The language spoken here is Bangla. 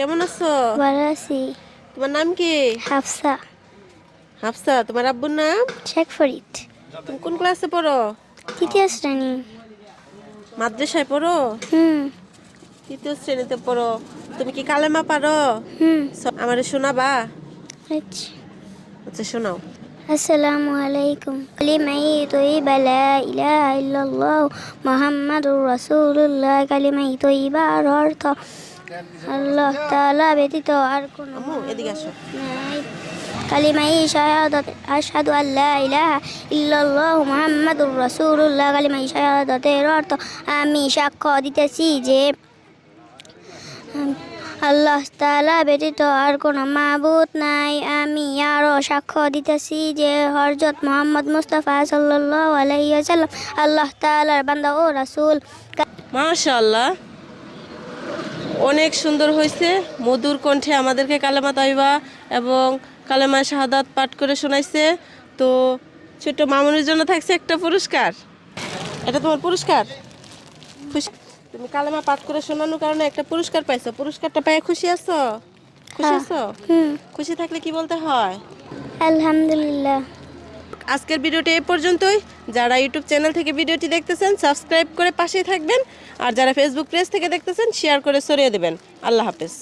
কেমন আছো? ভালো আছি। তোমার নাম কি? হাফসা। হাফসা তোমার আব্বুর নাম? শেখ ফরিদ। তুমি কোন ক্লাসে পড়ো? তৃতীয় শ্রেণি। মাদ্রাসায় পড়ো? হুম। তৃতীয় শ্রেণীতে পড়ো। তুমি কি কালেমা পারো? হুম। আমারে শোনাবা? আচ্ছা। আচ্ছা শোনাও। আসসালামু আলাইকুম। কালিমাই তৈবা লা ইলাহা ইল্লাল্লাহ মুহাম্মাদুর রাসূলুল্লাহ। কালিমাই তৈবার অর্থ আল্লাহ তাআলা ব্যতীত আর কোনো এদিকে আসো। নাই। কালিমাই শাহাদাত আশহাদু আল্লা ইলাহা ইল্লাল্লাহ মুহাম্মাদুর রাসূলুল্লাহ। কালিমাই শাহাদাতের অর্থ আমি সাক্ষ্য দিতেছি যে আল্লাহ তাআলা ব্যতীত আর কোনো মাবুদ নাই। আমি আরও সাক্ষ্য দিতেছি যে হরজত মোহাম্মদ মুস্তাফা সাল্লাল্লাহু আলাইহি ওয়াসাল্লাম আল্লাহ তাআলার বান্দা ও রাসূল। মাশাআল্লাহ। অনেক সুন্দর হয়েছে। মধুর কণ্ঠে আমাদেরকে কালেমা তাইবা এবং কালেমা শাহাদাত পাঠ করে শোনাইছে। তো ছোট্ট মামুনের জন্য থাকছে একটা পুরস্কার। এটা তোমার পুরস্কার? খুশি তুমি কালেমা পাঠ করে শোনানোর কারণে একটা পুরস্কার পাইছো। পুরস্কারটা পেয়ে খুশি আছো? খুশি। আছো? খুশি থাকলে কি বলতে হয়? আলহামদুলিল্লাহ। আজকের ভিডিওটি এই পর্যন্তই। যারা ইউটিউব চ্যানেল থেকে ভিডিওটি দেখতেছেন, সাবস্ক্রাইব করে পাশেই থাকবেন। আর যারা ফেসবুক পেজ থেকে দেখতেছেন শেয়ার করে সরিয়ে দেবেন। আল্লাহ হাফেজ।